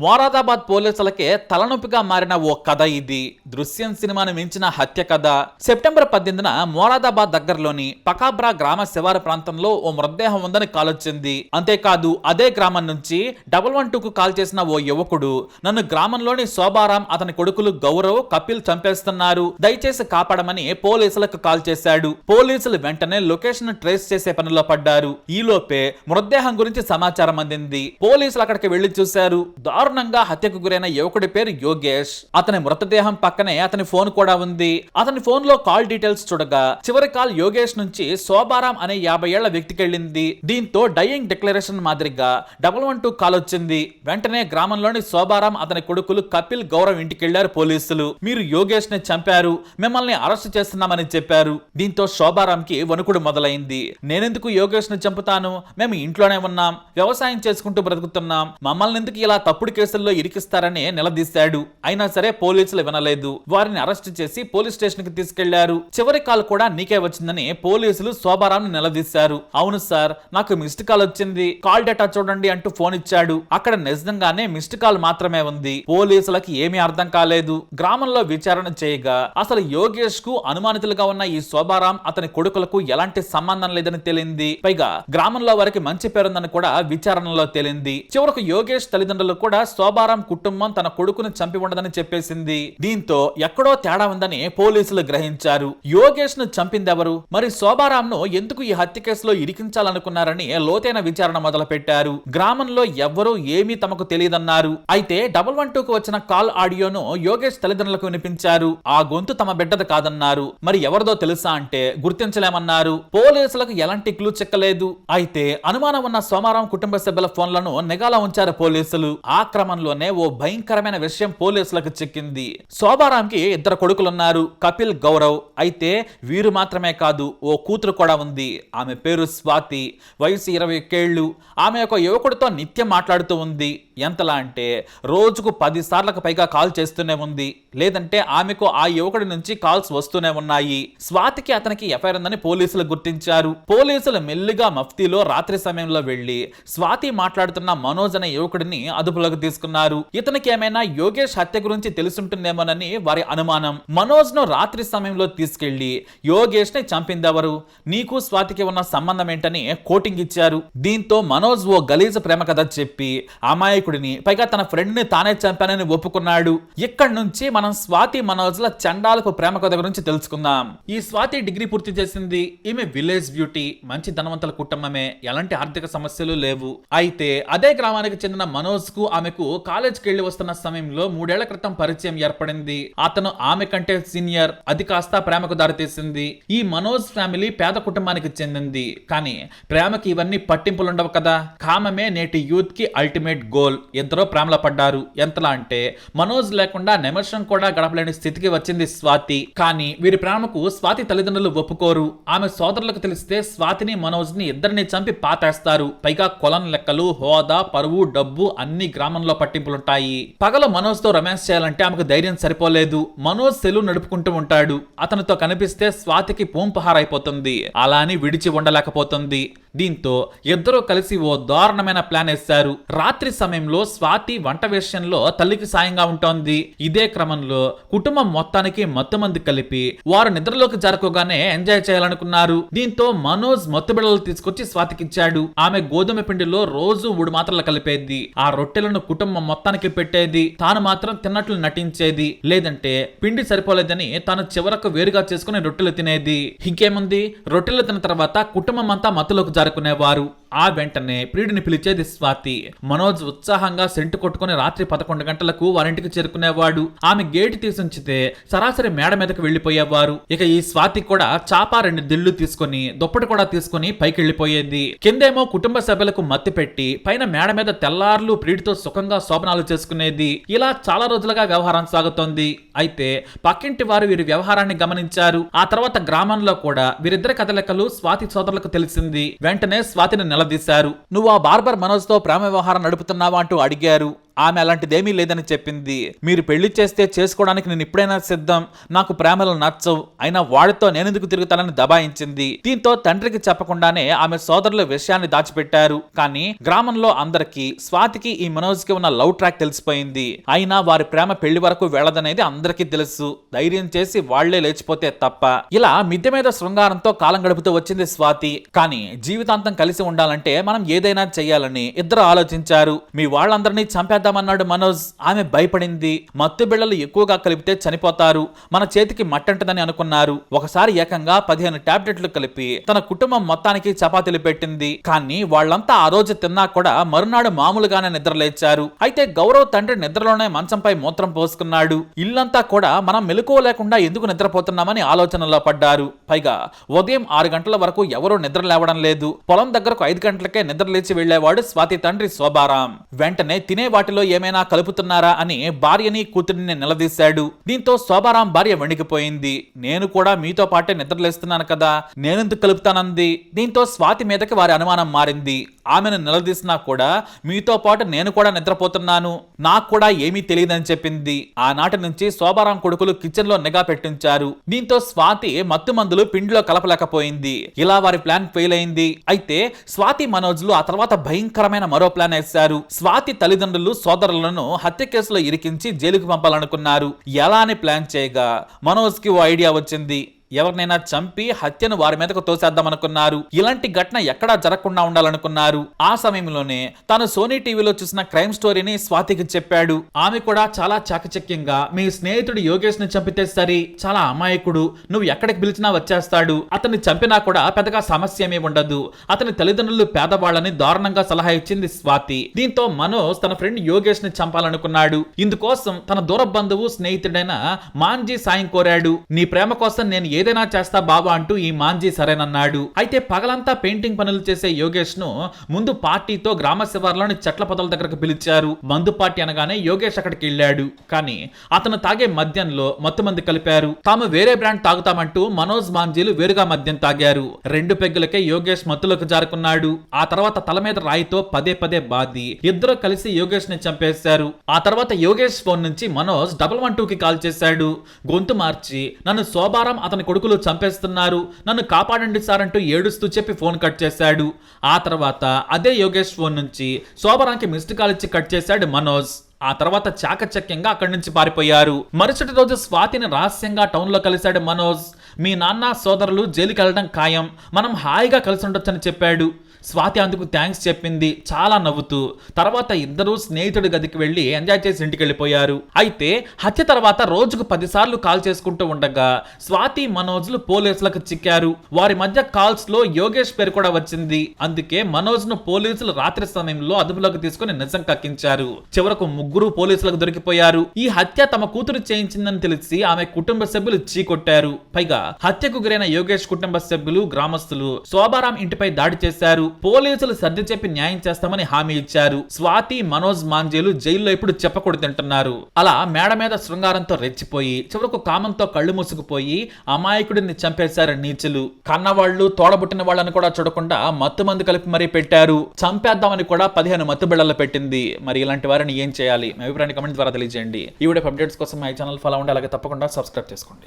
మోరాదాబాద్ పోలీసులకే తలనొప్పిగా మారిన ఓ కథ ఇది. దృశ్యం సినిమాను మించిన హత్య కథ. సెప్టెంబర్ పద్దెనిమిదిన మొరాదాబాద్ దగ్గరలోని పకాబ్రా గ్రామ శివారు ప్రాంతంలో ఓ మృతదేహం ఉందని కాల్ వచ్చింది అంతేకాదు అదే గ్రామం నుంచి డబల్ వన్ టూకు కాల్ చేసిన ఓ యువకుడు నన్ను గ్రామంలోని శోభారాం అతని కొడుకులు గౌరవ్ కపిల్ చంపేస్తున్నారు. దయచేసి కాపాడమని పోలీసులకు కాల్ చేశాడు. పోలీసులు వెంటనే లొకేషన్ ట్రేస్ చేసే పనిలో పడ్డారు. ఈలోపే మృతదేహం గురించి సమాచారం అందింది. పోలీసులు అక్కడికి వెళ్ళి చూశారు. దారుణంగా హత్యకు గురైన యువకుడి పేరు యోగేష్. అతని మృతదేహం పక్కనే అతని ఫోన్ కూడా ఉంది. అతని ఫోన్లో కాల్ డీటెయిల్స్ చూడగా చివరి కాల్ యోగేష్ నుంచి శోభారాం అనే యాభై ఏళ్ళ వ్యక్తికి వెళ్ళింది దీంతో డయింగ్ డిక్లరేషన్ మాదిరిగా డబల్ వన్ టూ కాల్ వచ్చింది. వెంటనే గ్రామంలోని శోభారాం అతని కొడుకులు కపిల్ గౌరవ్ ఇంటికి వెళ్ళారు పోలీసులు. మీరు యోగేష్ని చంపారు. మిమ్మల్ని అరెస్ట్ చేస్తున్నామని చెప్పారు. దీంతో శోభారాం కి వణుకుడు మొదలైంది. నేనెందుకు యోగేష్ని చంపుతాను? మేము ఇంట్లోనే ఉన్నాం. వ్యవసాయం చేసుకుంటూ బ్రతుకుతున్నాం. మమ్మల్ని ఎందుకు ఇలా తప్పుడు కేసుల్లో ఇరికిస్తారని నిలదీశాడు. అయినా సరే పోలీసులు వినలేదు. వారిని అరెస్ట్ చేసి పోలీస్ స్టేషన్కి తీసుకెళ్ళారు. చివరి కాల్ కూడా నీకే వచ్చిందని పోలీసులు శోభారాం నిలదీశారు. అవును సార్ నాకు మిస్డ్ కాల్ వచ్చింది. కాల్ డేటా చూడండి అంటూ ఫోన్ ఇచ్చాడు. అక్కడ నిజంగానే మిస్డ్ కాల్ మాత్రమే ఉంది. పోలీసులకి ఏమీ అర్థం కాలేదు. గ్రామంలో విచారణ చేయగా అసలు యోగేష్కు అనుమానితులుగా ఉన్న ఈ శోభారాం అతని కొడుకులకు ఎలాంటి సంబంధం లేదని తేలింది. పైగా గ్రామంలో వారికి మంచి పేరుందని కూడా విచారణలో తేలింది. చివరకు యోగేష్ తల్లిదండ్రులు కూడా శోభారాం కుటుంబం తన కొడుకును చంపి ఉండదని చెప్పేసింది. దీంతో ఎక్కడో తేడా ఉందని పోలీసులు గ్రహించారు. యోగేష్ను చంపిందెవరు? మరి శోభారాం ను ఎందుకు ఈ హత్య కేసులో ఇరికించాలనుకున్నారని లోతైన విచారణ మొదలు పెట్టారు గ్రామంలో ఎవ్వరూ ఏమీ తమకు తెలియదన్నారు. అయితే డబల్ వన్ టూకు వచ్చిన కాల్ ఆడియోను యోగేష్ తల్లిదండ్రులకు వినిపించారు. ఆ గొంతు తమ బిడ్డది కాదన్నారు. మరి ఎవరిదో తెలుసా అంటే గుర్తించలేమన్నారు. పోలీసులకు ఎలాంటి క్లూ చెక్కలేదు. అయితే అనుమానం ఉన్న సోమారాం కుటుంబ సభ్యుల ఫోన్లను నిఘాలో ఉంచారు పోలీసులు. ఆ క్రమంలోనే ఓ భయంకరమైన విషయం పోలీసులకు చిక్కింది. శోభారాంకి ఇద్దరు కొడుకులున్నారు. కపిల్ గౌరవ్ అయితే వీరు మాత్రమే కాదు ఓ కూతురు కూడా ఉంది. ఆమె పేరు స్వాతి వయసు ఇరవై ఒక్కేళ్ళు ఆమె ఒక యువకుడితో నిత్యం మాట్లాడుతూ ఉంది. ఎంతలా అంటే రోజుకు పది సార్లకు పైగా కాల్ చేస్తూనే ఉంది. లేదంటే ఆమెకు ఆ యువకుడి నుంచి కాల్స్ వస్తూనే ఉన్నాయి. స్వాతికి అతనికి ఎఫ్ఐఆర్ ఉందని పోలీసులు గుర్తించారు. పోలీసులు మెల్లిగా మఫ్తీలో రాత్రి సమయంలో వెళ్ళి స్వాతి మాట్లాడుతున్న మనోజ్ అనే యువకుడిని అదుపులోకి తీసుకున్నారు. ఇతనికి ఏమైనా యోగేష్ హత్య గురించి తెలుసుంటుందేమోనని వారి అనుమానం. మనోజ్ను రాత్రి సమయంలో తీసుకెళ్ళి యోగేష్ని చంపిందెవరు? నీకు స్వాతికి ఉన్న సంబంధం ఏంటని కోటింగ్ ఇచ్చారు. దీంతో మనోజ్ ఓ గలీజ ప్రేమ కథ చెప్పి అమాయకుడిని పైగా తన ఫ్రెండ్ని తానే చంపానని ఒప్పుకున్నాడు. ఇక్కడి నుంచి మనం స్వాతి మనోజ్ ల చండాలపు ప్రేమ కథ గురించి తెలుసుకుందాం. ఈ స్వాతి డిగ్రీ పూర్తి చేసింది. ఈమె విలేజ్ బ్యూటీ మంచి ధనవంతుల కుటుంబమే. ఎలాంటి ఆర్థిక సమస్యలు లేవు. అయితే అదే గ్రామానికి చెందిన మనోజ్కు ఆమెకు కాలేజ్కి వెళ్ళి వస్తున్న సమయంలో మూడేళ్ళ క్రితం పరిచయం ఏర్పడింది. అతను ఆమె కంటే సీనియర్ అది కాస్త ప్రేమకు దారితీసింది. ఈ మనోజ్ ఫ్యామిలీ పేద కుటుంబానికి చెందింది. కానీ ప్రేమకి ఇవన్నీ పట్టింపులుండవు కదా. కామమే నేటి యూత్కి అల్టిమేట్ గోల్ ఇద్దరు ప్రేమలో పడ్డారు. ఎంతలా అంటే మనోజ్ లేకుండా నిమిషం కూడా గడపలేని స్థితికి వచ్చింది స్వాతి. కానీ వీరి ప్రేమకు స్వాతి తల్లిదండ్రులు ఒప్పుకోరు. ఆమె సోదరులకు తెలిస్తే స్వాతిని మనోజ్ని ఇద్దరిని చంపి పాతేస్తారు. పైగా కొలం లెక్కలు హోదా పరువు డబ్బు అన్ని గ్రామంలో పట్టింపులుంటాయి. పగలు మనోజ్తో రొమాన్స్ చేయాలంటే ఆమెకు ధైర్యం సరిపోలేదు. మనోజ్ సెలవు నడుపుకుంటూ ఉంటాడు. అతనితో కనిపిస్తే స్వాతికి పూంపహారైపోతుంది. అలా అని విడిచి ఉండలేకపోతుంది. దీంతో ఇద్దరూ కలిసి ఓ దారుణమైన ప్లాన్ వేశారు. రాత్రి సమయంలో స్వాతి వంట విషయంలో తల్లికి సాయంగా ఉంటోంది. ఇదే క్రమంలో కుటుంబం మొత్తానికి మత్తు మంది కలిపి వారు నిద్రలోకి జరగగానే ఎంజాయ్ చేయాలనుకున్నారు. దీంతో మనోజ్ మత్తు బిడలు తీసుకొచ్చి స్వాతికిచ్చాడు. ఆమె గోధుమ పిండిలో రోజు మూడు మాత్రలు కలిపేది. ఆ రొట్టెలను కుటుంబం మొత్తానికి పెట్టేది తాను మాత్రం తిన్నట్లు నటించేది లేదంటే పిండి సరిపోలేదని తాను చివరకు వేరుగా చేసుకుని రొట్టెలు తినేది. ఇంకేముంది? రొట్టెలు తిన్న తర్వాత కుటుంబం అంతా మత్తులోకి జారుకునేవారు. ఆ వెంటనే ప్రియుడిని పిలిచేది స్వాతి. మనోజ్ ఉత్సాహంగా సెంటు కొట్టుకుని రాత్రి పదకొండు గంటలకు వారింటికి చేరుకునేవాడు. ఆమె గేటు తీసుంచితే సరాసరి మేడ మీదకి వెళ్ళిపోయేవారు ఇక ఈ స్వాతి కూడా చాపా రెండు దిళ్ళు తీసుకొని దుప్పటి కూడా తీసుకుని పైకి వెళ్ళిపోయేది కిందేమో కుటుంబ సభ్యులకు మత్తి పెట్టి పైన మేడ మీద తెల్లార్లు ప్రియుడితో సుఖంగా శోభనాలు చేసుకునేది. ఇలా చాలా రోజులుగా వ్యవహారం సాగుతోంది. అయితే పక్కింటి వారు వీరి వ్యవహారాన్ని గమనించారు. ఆ తర్వాత గ్రామంలో కూడా వీరిద్దరి కదలికలు స్వాతి సోదరులకు తెలిసింది. వెంటనే స్వాతిని నిలదీశారు. నువ్వు ఆ బార్బర్ మనోజ్తో ప్రేమ వ్యవహారం నడుపుతున్నావా? అంటూ అడిగారు. ఆమె అలాంటిదేమీ లేదని చెప్పింది. మీరు పెళ్ళి చేస్తే చేసుకోవడానికి నేను ఇప్పుడైనా సిద్ధం. నాకు ప్రేమలు నచ్చవు. అయినా వాడితో నేనెందుకు తిరుగుతానని దబాయించింది. దీంతో తండ్రికి చెప్పకుండానే ఆమె సోదరుల విషయాన్ని దాచిపెట్టారు. కానీ గ్రామంలో అందరికీ స్వాతికి ఈ మనోజ్కి ఉన్న లవ్ ట్రాక్ తెలిసిపోయింది. అయినా వారి ప్రేమ పెళ్ళి వరకు వెళ్ళదనేది అందరికీ తెలుసు. ధైర్యం చేసి వాళ్ళే లేచిపోతే తప్ప. ఇలా మిద్దె మీద శృంగారంతో కాలం గడుపుతూ వచ్చింది స్వాతి. కానీ జీవితాంతం కలిసి ఉండాలంటే మనం ఏదైనా చేయాలని ఇద్దరు ఆలోచించారు. మీ వాళ్ళందరినీ చేద్దామన్నాడు మనోజ్. ఆమె భయపడింది. మత్తు బిళ్ళలు ఎక్కువగా కలిపితే చనిపోతారు. మన చేతికి మట్టంటదని అనుకున్నారు. ఒకసారి ఏకంగా పదిహేను టాబ్లెట్లు కలిపి తన కుటుంబం మొత్తానికి చపాతీలు పెట్టింది. కానీ వాళ్ళంతా ఆ రోజు తిన్నా కూడా మరునాడు మామూలుగానే నిద్రలేచారు. అయితే గౌరవ్ తండ్రి నిద్రలోనే మంచంపై మూత్రం పోసుకున్నాడు. ఇల్లంతా కూడా మనం మెలకువలేకుండా ఎందుకు నిద్రపోతున్నామని ఆలోచనలో పడ్డారు. పైగా ఉదయం ఆరు గంటల వరకు ఎవరూ నిద్ర లేవడం లేదు. పొలం దగ్గరకు ఐదు గంటలకే నిద్రలేచి వెళ్ళేవాడు స్వాతి తండ్రి శోభారాం. వెంటనే తినే వాటిలో ఏమైనా కలుపుతున్నారా అని భార్యని కూతురిని నిలదీశాడు. దీంతో శోభారాం భార్య వణికిపోయింది. నేను కూడా మీతో పాటే నిద్రలేస్తున్నాను కదా నేనెందుకు కలుపుతానంది? దీంతో స్వాతి మీదకి వారి అనుమానం మారింది. ఆమెను నిలదీసినా కూడా మీతో పాటు నేను కూడా నిద్రపోతున్నాను. నాకు కూడా ఏమీ తెలియదని చెప్పింది. ఆనాటి నుంచి శోభారాం కొడుకులు కిచెన్లో నిఘా పెట్టించారు. దీంతో స్వాతి మత్తు మందులు పిండిలో కలపలేకపోయింది. ఇలా వారి ప్లాన్ ఫెయిల్ అయింది. అయితే స్వాతి మనోజ్లు ఆ తర్వాత భయంకరమైన మరో ప్లాన్ వేశారు. స్వాతి తల్లిదండ్రులు సోదరులను హత్య కేసులో ఇరికించి జైలుకు పంపాలనుకున్నారు. ఎలా అని ప్లాన్ చేయగా మనోజ్కి ఓ ఐడియా వచ్చింది. ఎవరినైనా చంపి హత్యను వారి మీదకు తోసేద్దామనుకున్నారు. ఇలాంటి ఘటన ఎక్కడా జరగకుండా ఉండాలనుకున్నారు. ఆ సమయంలోనే తాను సోనీ టీవీలో చూసిన క్రైమ్ స్టోరీని స్వాతికి చెప్పాడు. ఆమె కూడా చాలా చాకచక్యంగా మీ స్నేహితుడు యోగేష్ని చంపితే సరి చాలా అమాయకుడు నువ్వు ఎక్కడికి పిలిచినా వచ్చేస్తాడు. అతన్ని చంపినా కూడా పెద్దగా సమస్య ఏమీ ఉండదు. అతని తల్లిదండ్రులు పేదవాళ్ళని దారుణంగా సలహా ఇచ్చింది స్వాతి. దీంతో మనోజ్ తన ఫ్రెండ్ యోగేష్ని చంపాలనుకున్నాడు. ఇందుకోసం తన దూర బంధువు స్నేహితుడైన మాంజీ సాయం కోరాడు. నీ ప్రేమ కోసం నేను ఏదైనా చేస్తా బాబా అంటూ ఈ మాంజీ సరేనన్నాడు. అయితే పగలంతా పెయింటింగ్ పనులు చేసే యోగేష్ను ముందు పార్టీతో గ్రామ శివార్లోని చెట్ల పొదల దగ్గరకు పిలిచారు. మందు పార్టీ అనగానే యోగేష్ అక్కడికి వెళ్ళాడు. కానీ అతను తాగే మద్యంలో మత్తు మంది కలిపారు. తాము వేరే బ్రాండ్ తాగుతామంటూ మనోజ్ మాంజీలు వేరుగా మద్యం తాగారు. రెండు పెగ్గులకే యోగేష్ మత్తులోకి జారుకున్నాడు. ఆ తర్వాత తల మీద రాయితో పదే పదే బాది ఇద్దరు కలిసి యోగేష్ని చంపేశారు. ఆ తర్వాత యోగేష్ ఫోన్ నుంచి మనోజ్ డబల్ వన్ టూ కి కాల్ చేశాడు. గొంతు మార్చి నన్ను శోభారం అతని కొడుకులు చంపేస్తున్నారు. నన్ను కాపాడండి సార్ అంటూ ఏడుస్తూ చెప్పి ఫోన్ కట్ చేశాడు. ఆ తర్వాత అదే యోగేష్ ఫోన్ నుంచి శోభరాంకి మిస్డ్ కాల్ ఇచ్చి కట్ చేశాడు మనోజ్. ఆ తర్వాత చాకచక్యంగా అక్కడి నుంచి పారిపోయారు. మరుసటి రోజు స్వాతిని రహస్యంగా టౌన్లో కలిశాడు మనోజ్. మీ నాన్న సోదరులు జైలుకి వెళ్ళడం ఖాయం. మనం హాయిగా కలిసి ఉండొచ్చని చెప్పాడు. స్వాతి అందుకు థ్యాంక్స్ చెప్పింది. చాలా నవ్వుతూ తర్వాత ఇద్దరు స్నేహితుడి గదికి వెళ్ళి ఎంజాయ్ చేసి ఇంటికి వెళ్ళిపోయారు. అయితే హత్య తర్వాత రోజుకు పదిసార్లు కాల్ చేసుకుంటూ ఉండగా స్వాతి మనోజ్లు పోలీసులకు చిక్కారు. వారి మధ్య కాల్స్లో యోగేష్ పేరు కూడా వచ్చింది. అందుకే మనోజ్ను పోలీసులు రాత్రి సమయంలో అదుపులోకి తీసుకుని నిజం కక్కించారు. చివరకు ముగ్గురు పోలీసులకు దొరికిపోయారు. ఈ హత్య తమ కూతురు చేయించిందని తెలిసి ఆమె కుటుంబ సభ్యులు చీకొట్టారు పైగా హత్యకు గురైన యోగేష్ కుటుంబ సభ్యులు గ్రామస్తులు శోభారాం ఇంటిపై దాడి చేశారు. పోలీసులు సర్ది చెప్పి న్యాయం చేస్తామని హామీ ఇచ్చారు. స్వాతి మనోజ్ మాంజేలు జైల్లో ఇప్పుడు చెప్పకూడదు తింటున్నారు. అలా మేడ మీద శృంగారంతో రెచ్చిపోయి చివరకు కామంతో కళ్ళు మూసుకుపోయి అమాయకుడిని చంపేశారు నీచులు. కన్నవాళ్ళు తోడబుట్టిన వాళ్ళని కూడా చూడకుండా మత్తు మందు కలిపి మరీ పెట్టారు. చంపేద్దామని కూడా పదిహేను మత్తు బిళ్ళలు పెట్టింది. మరి ఇలాంటి వారిని ఏం చేయాలి? మీ అభిప్రాయాన్ని కమెంట్ ద్వారా తెలియజేయండి. ఈ వీడియో అప్డేట్స్ కోసం మై ఛానల్ ఫాలో ఉండి అలాగే తప్పకుండా సబ్స్క్రైబ్ చేసుకోండి.